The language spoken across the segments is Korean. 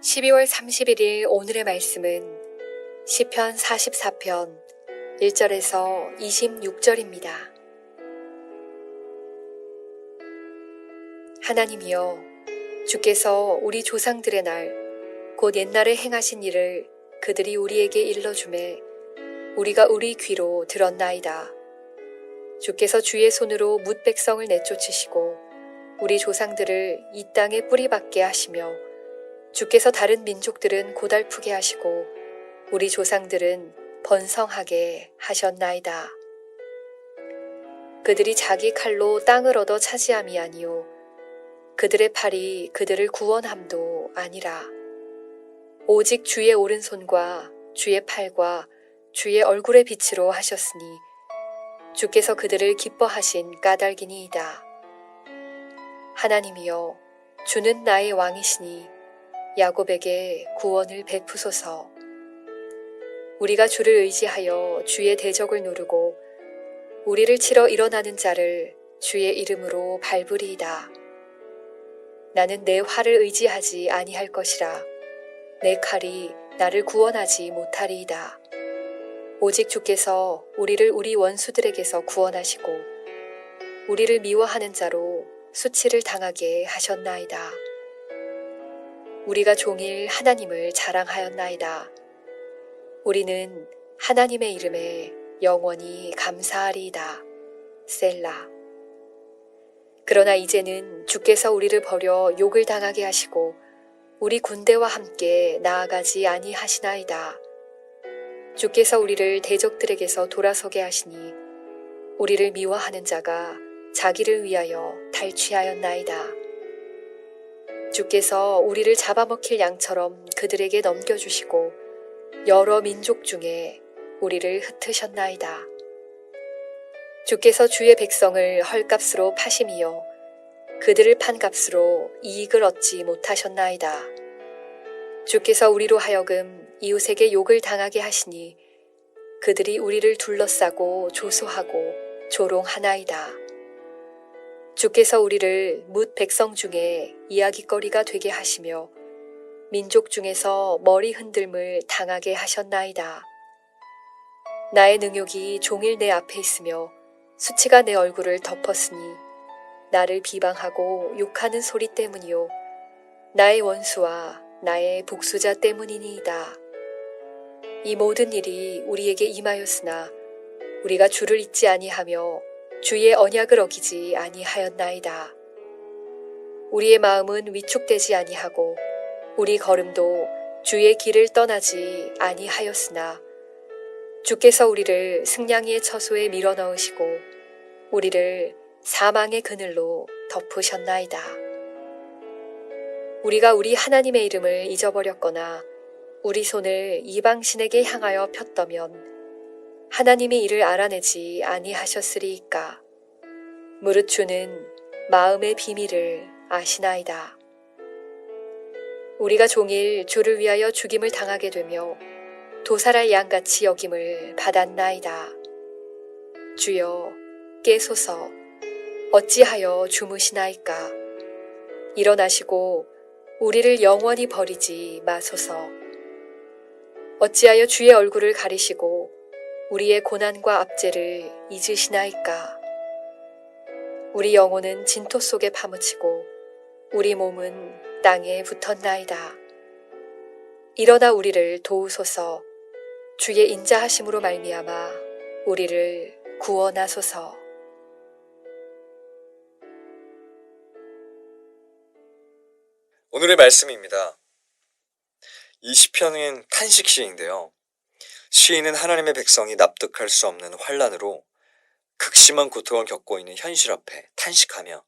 12월 31일 오늘의 말씀은 시편 44편 1절에서 26절입니다. 하나님이여 주께서 우리 조상들의 날 곧 옛날에 행하신 일을 그들이 우리에게 일러주매 우리가 우리 귀로 들었나이다. 주께서 주의 손으로 뭇 백성을 내쫓으시고 우리 조상들을 이 땅에 뿌리박게 하시며 주께서 다른 민족들은 고달프게 하시고 우리 조상들은 번성하게 하셨나이다. 그들이 자기 칼로 땅을 얻어 차지함이 아니요 그들의 팔이 그들을 구원함도 아니라 오직 주의 오른손과 주의 팔과 주의 얼굴의 빛으로 하셨으니 주께서 그들을 기뻐하신 까닭이니이다. 하나님이여 주는 나의 왕이시니 야곱에게 구원을 베푸소서. 우리가 주를 의지하여 주의 대적을 누르고 우리를 치러 일어나는 자를 주의 이름으로 밟으리이다. 나는 내 활을 의지하지 아니할 것이라. 내 칼이 나를 구원하지 못하리이다. 오직 주께서 우리를 우리 원수들에게서 구원하시고 우리를 미워하는 자로 수치를 당하게 하셨나이다. 우리가 종일 하나님을 자랑하였나이다. 우리는 하나님의 이름에 영원히 감사하리이다. 셀라. 그러나 이제는 주께서 우리를 버려 욕을 당하게 하시고 우리 군대와 함께 나아가지 아니하시나이다. 주께서 우리를 대적들에게서 돌아서게 하시니 우리를 미워하는 자가 자기를 위하여 탈취하였나이다. 주께서 우리를 잡아먹힐 양처럼 그들에게 넘겨주시고 여러 민족 중에 우리를 흩으셨나이다. 주께서 주의 백성을 헐값으로 파심이요 그들을 판 값으로 이익을 얻지 못하셨나이다. 주께서 우리로 하여금 이웃에게 욕을 당하게 하시니 그들이 우리를 둘러싸고 조소하고 조롱하나이다. 주께서 우리를 뭇 백성 중에 이야기거리가 되게 하시며 민족 중에서 머리 흔들물 당하게 하셨나이다. 나의 능욕이 종일 내 앞에 있으며 수치가 내 얼굴을 덮었으니 나를 비방하고 욕하는 소리 때문이요. 나의 원수와 나의 복수자 때문이니이다. 이 모든 일이 우리에게 임하였으나 우리가 주를 잊지 아니하며 주의 언약을 어기지 아니하였나이다. 우리의 마음은 위축되지 아니하고 우리 걸음도 주의 길을 떠나지 아니하였으나 주께서 우리를 승냥이의 처소에 밀어 넣으시고 우리를 사망의 그늘로 덮으셨나이다. 우리가 우리 하나님의 이름을 잊어버렸거나 우리 손을 이방신에게 향하여 폈더면 하나님이 이를 알아내지 아니하셨으리이까. 무릇 주는 마음의 비밀을 아시나이다. 우리가 종일 주를 위하여 죽임을 당하게 되며 도살할 양같이 여김을 받았나이다. 주여 깨소서 어찌하여 주무시나이까 일어나시고 우리를 영원히 버리지 마소서 어찌하여 주의 얼굴을 가리시고 우리의 고난과 압제를 잊으시나이까 우리 영혼은 진토 속에 파묻히고 우리 몸은 땅에 붙었나이다 일어나 우리를 도우소서 주의 인자하심으로 말미암아 우리를 구원하소서 오늘의 말씀입니다. 이 시편은 탄식 시인데요. 시인은 하나님의 백성이 납득할 수 없는 환란으로 극심한 고통을 겪고 있는 현실 앞에 탄식하며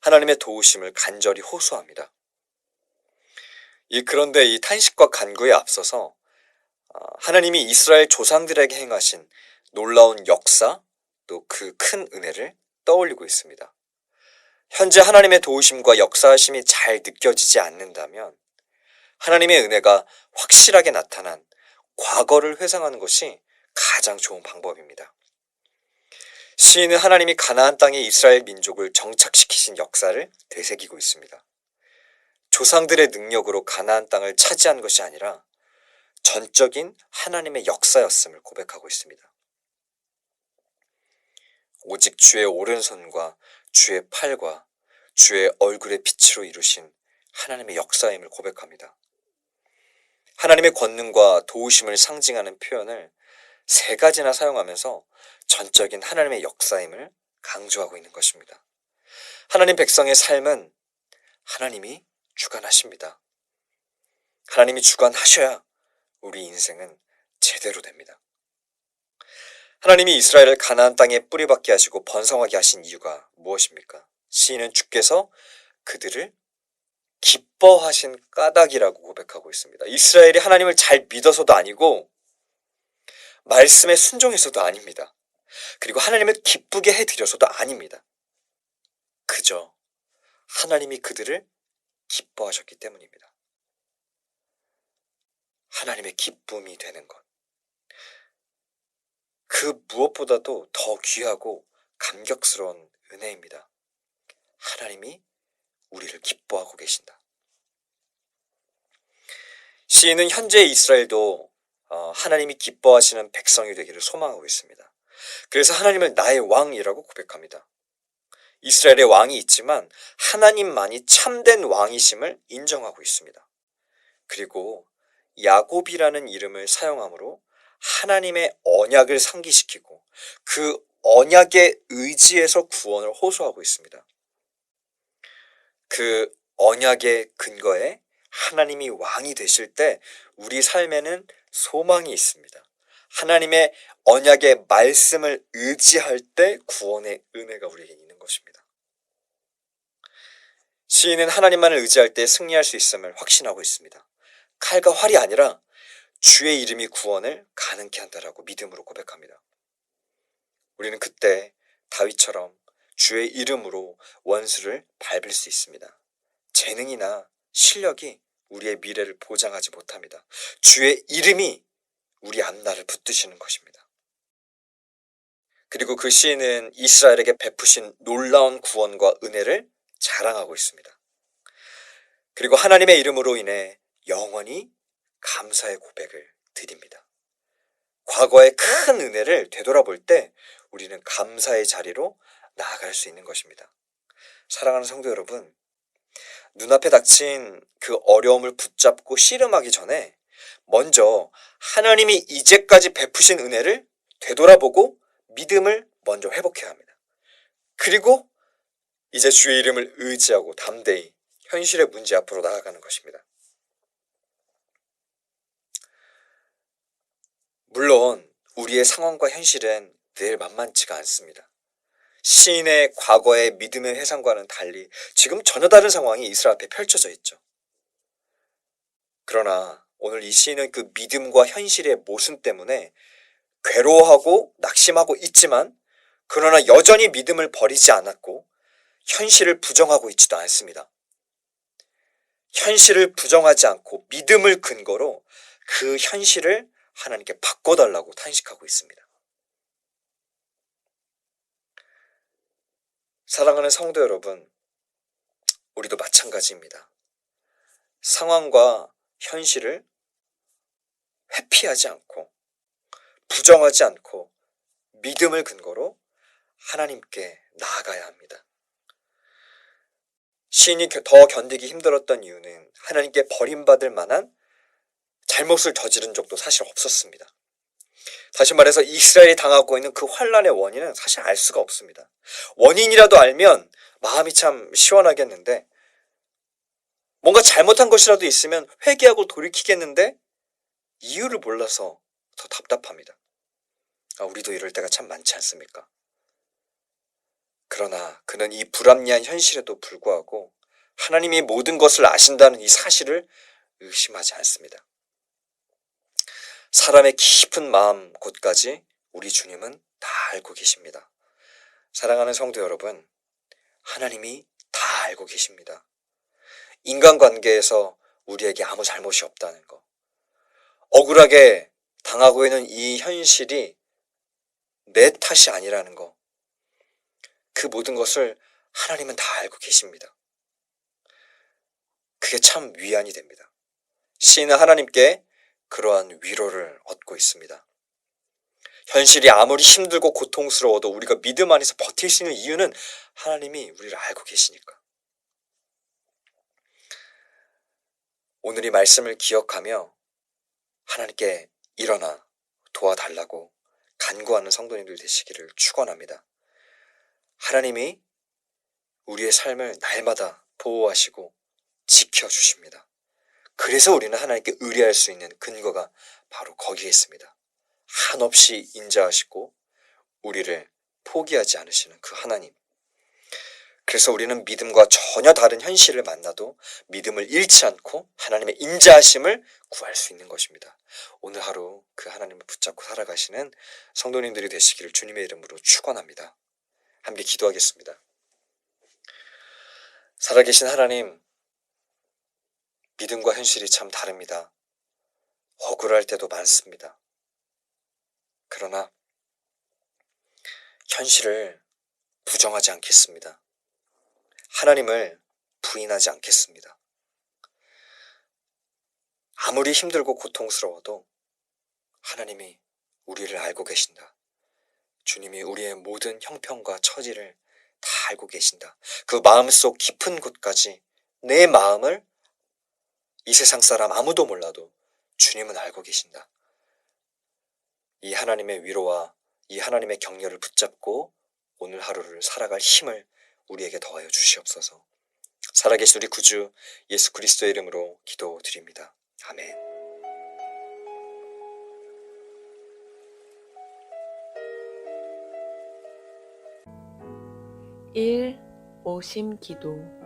하나님의 도우심을 간절히 호소합니다. 이 그런데 이 탄식과 간구에 앞서서 아, 하나님이 이스라엘 조상들에게 행하신 놀라운 역사 또 그 큰 은혜를 떠올리고 있습니다. 현재 하나님의 도우심과 역사하심이 잘 느껴지지 않는다면 하나님의 은혜가 확실하게 나타난 과거를 회상하는 것이 가장 좋은 방법입니다. 시인은 하나님이 가나안 땅에 이스라엘 민족을 정착시키신 역사를 되새기고 있습니다. 조상들의 능력으로 가나안 땅을 차지한 것이 아니라 전적인 하나님의 역사였음을 고백하고 있습니다. 오직 주의 오른손과 주의 팔과 주의 얼굴의 빛으로 이루신 하나님의 역사임을 고백합니다. 하나님의 권능과 도우심을 상징하는 표현을 세 가지나 사용하면서 전적인 하나님의 역사임을 강조하고 있는 것입니다. 하나님 백성의 삶은 하나님이 주관하십니다. 하나님이 주관하셔야 우리 인생은 제대로 됩니다. 하나님이 이스라엘을 가나안 땅에 뿌리박게 하시고 번성하게 하신 이유가 무엇입니까? 시인은 주께서 그들을 기뻐하신 까닭이라고 고백하고 있습니다. 이스라엘이 하나님을 잘 믿어서도 아니고 말씀에 순종해서도 아닙니다. 그리고 하나님을 기쁘게 해드려서도 아닙니다. 그저 하나님이 그들을 기뻐하셨기 때문입니다. 하나님의 기쁨이 되는 것. 그 무엇보다도 더 귀하고 감격스러운 은혜입니다. 하나님이 우리를 기뻐하고 계신다. 시인은 현재 이스라엘도 어, 하나님이 기뻐하시는 백성이 되기를 소망하고 있습니다. 그래서 하나님을 나의 왕이라고 고백합니다. 이스라엘의 왕이 있지만 하나님만이 참된 왕이심을 인정하고 있습니다. 그리고 야곱이라는 이름을 사용함으로 하나님의 언약을 상기시키고 그 언약의 의지에서 구원을 호소하고 있습니다. 그 언약의 근거에 하나님이 왕이 되실 때 우리 삶에는 소망이 있습니다. 하나님의 언약의 말씀을 의지할 때 구원의 은혜가 우리에게 있는 것입니다. 시인은 하나님만을 의지할 때 승리할 수 있음을 확신하고 있습니다. 칼과 활이 아니라 주의 이름이 구원을 가능케 한다라고 믿음으로 고백합니다. 우리는 그때 다윗처럼 주의 이름으로 원수를 밟을 수 있습니다. 재능이나 실력이 우리의 미래를 보장하지 못합니다. 주의 이름이 우리 앞날을 붙드시는 것입니다. 그리고 그 시인은 이스라엘에게 베푸신 놀라운 구원과 은혜를 자랑하고 있습니다. 그리고 하나님의 이름으로 인해 영원히 감사의 고백을 드립니다. 과거의 큰 은혜를 되돌아볼 때 우리는 감사의 자리로 나아갈 수 있는 것입니다. 사랑하는 성도 여러분, 눈앞에 닥친 그 어려움을 붙잡고 씨름하기 전에 먼저 하나님이 이제까지 베푸신 은혜를 되돌아보고 믿음을 먼저 회복해야 합니다. 그리고 이제 주의 이름을 의지하고 담대히 현실의 문제 앞으로 나아가는 것입니다. 물론 우리의 상황과 현실은 늘 만만치가 않습니다. 시인의 과거의 믿음의 회상과는 달리 지금 전혀 다른 상황이 이스라엘 앞에 펼쳐져 있죠. 그러나 오늘 이 시인은 그 믿음과 현실의 모순 때문에 괴로워하고 낙심하고 있지만 그러나 여전히 믿음을 버리지 않았고 현실을 부정하고 있지도 않습니다. 현실을 부정하지 않고 믿음을 근거로 그 현실을 하나님께 바꿔달라고 탄식하고 있습니다. 사랑하는 성도 여러분, 우리도 마찬가지입니다. 상황과 현실을 회피하지 않고 부정하지 않고 믿음을 근거로 하나님께 나아가야 합니다. 시인이 더 견디기 힘들었던 이유는 하나님께 버림받을 만한 잘못을 저지른 적도 사실 없었습니다. 다시 말해서 이스라엘이 당하고 있는 그 환란의 원인은 사실 알 수가 없습니다. 원인이라도 알면 마음이 참 시원하겠는데 뭔가 잘못한 것이라도 있으면 회개하고 돌이키겠는데 이유를 몰라서 더 답답합니다. 아, 우리도 이럴 때가 참 많지 않습니까? 그러나 그는 이 불합리한 현실에도 불구하고 하나님이 모든 것을 아신다는 이 사실을 의심하지 않습니다. 사람의 깊은 마음 곳까지 우리 주님은 다 알고 계십니다. 사랑하는 성도 여러분, 하나님이 다 알고 계십니다. 인간관계에서 우리에게 아무 잘못이 없다는 거. 억울하게 당하고 있는 이 현실이 내 탓이 아니라는 거. 그 모든 것을 하나님은 다 알고 계십니다. 그게 참 위안이 됩니다. 시인은 하나님께 그러한 위로를 얻고 있습니다. 현실이 아무리 힘들고 고통스러워도 우리가 믿음 안에서 버틸 수 있는 이유는 하나님이 우리를 알고 계시니까. 오늘 이 말씀을 기억하며 하나님께 일어나 도와달라고 간구하는 성도님들 되시기를 축원합니다. 하나님이 우리의 삶을 날마다 보호하시고 지켜 주십니다. 그래서 우리는 하나님께 의뢰할 수 있는 근거가 바로 거기에 있습니다. 한없이 인자하시고 우리를 포기하지 않으시는 그 하나님. 그래서 우리는 믿음과 전혀 다른 현실을 만나도 믿음을 잃지 않고 하나님의 인자하심을 구할 수 있는 것입니다. 오늘 하루 그 하나님을 붙잡고 살아가시는 성도님들이 되시기를 주님의 이름으로 축원합니다. 함께 기도하겠습니다. 살아계신 하나님, 믿음과 현실이 참 다릅니다. 억울할 때도 많습니다. 그러나 현실을 부정하지 않겠습니다. 하나님을 부인하지 않겠습니다. 아무리 힘들고 고통스러워도 하나님이 우리를 알고 계신다. 주님이 우리의 모든 형편과 처지를 다 알고 계신다. 그 마음속 깊은 곳까지 내 마음을 이 세상 사람 아무도 몰라도 주님은 알고 계신다. 이 하나님의 위로와 이 하나님의 격려를 붙잡고 오늘 하루를 살아갈 힘을 우리에게 더하여 주시옵소서. 살아계신 우리 구주 예수 그리스도의 이름으로 기도드립니다. 아멘. 일 오심 기도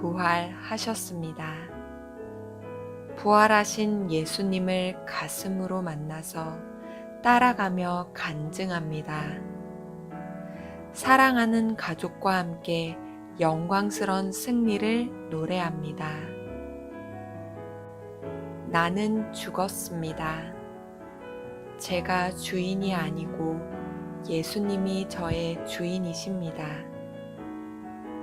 부활하셨습니다. 부활하신 예수님을 가슴으로 만나서 따라가며 간증합니다. 사랑하는 가족과 함께 영광스런 승리를 노래합니다. 나는 죽었습니다. 제가 주인이 아니고 예수님이 저의 주인이십니다.